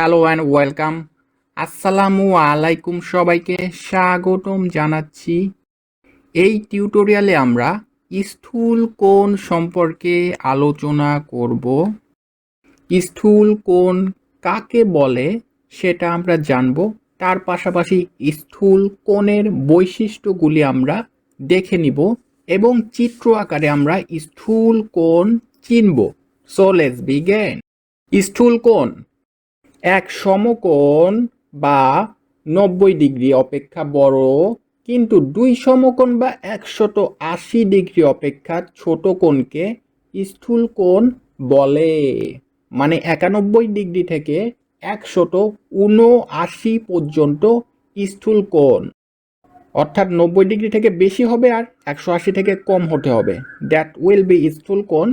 Hello and welcome. আসসালামু আলাইকুম সবাইকে স্বাগতম জানাচ্ছি। এই টিউটোরিয়ালে আমরা স্থূল কোণ সম্পর্কে আলোচনা করব। স্থূল কোণ কাকে বলে সেটা আমরা জানব। তার পাশাপাশি স্থূল কোণের বৈশিষ্ট্যগুলি আমরা দেখে নিব এবং চিত্র আকারে আমরা স্থূল কোণ চিনব। সো লেটস বিগেন স্থূল কোণ এক সমকোণ বা নব্বই ডিগ্রি অপেক্ষা বড়, কিন্তু দুই সমকোণ বা একশত আশি ডিগ্রি অপেক্ষা ছোট কোণকে স্থূল কোণ বলে। মানে একানব্বই ডিগ্রি থেকে একশত উনআশি পর্যন্ত স্থূল কোণ। অর্থাৎ নব্বই ডিগ্রি থেকে বেশি হবে আর একশো আশি থেকে কম হতে হবে। দ্যাট উইল বি স্থূল কোণ।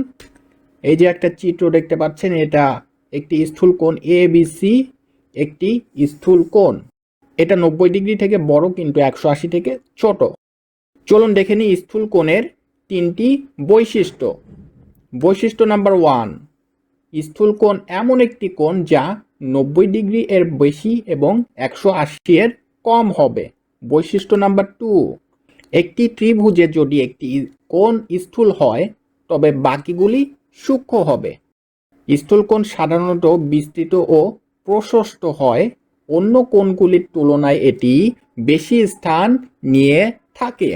এই যে একটা চিত্র দেখতে পাচ্ছেন, এটা একটি স্থূল কোণ এ বি সি একটি স্থূল কোণ। এটা নব্বই ডিগ্রি থেকে বড় কিন্তু একশো আশি থেকে ছোট। চলুন দেখে নিই স্থূল কোণের তিনটি বৈশিষ্ট্য। বৈশিষ্ট্য নাম্বার ওয়ান, স্থূল কোণ এমন একটি কোণ যা নব্বই ডিগ্রি এর বেশি এবং একশো আশি এর কম হবে। বৈশিষ্ট্য নাম্বার টু, একটি ত্রিভুজে যদি একটি কোণ স্থূল হয়, তবে বাকিগুলি সূক্ষ্ম হবে। স্থূলকোণ সাধারণত বিস্তৃত ও প্রশস্ত হয়। অন্য কোণগুলির তুলনায় এটি বেশি স্থান নিয়ে থাকে।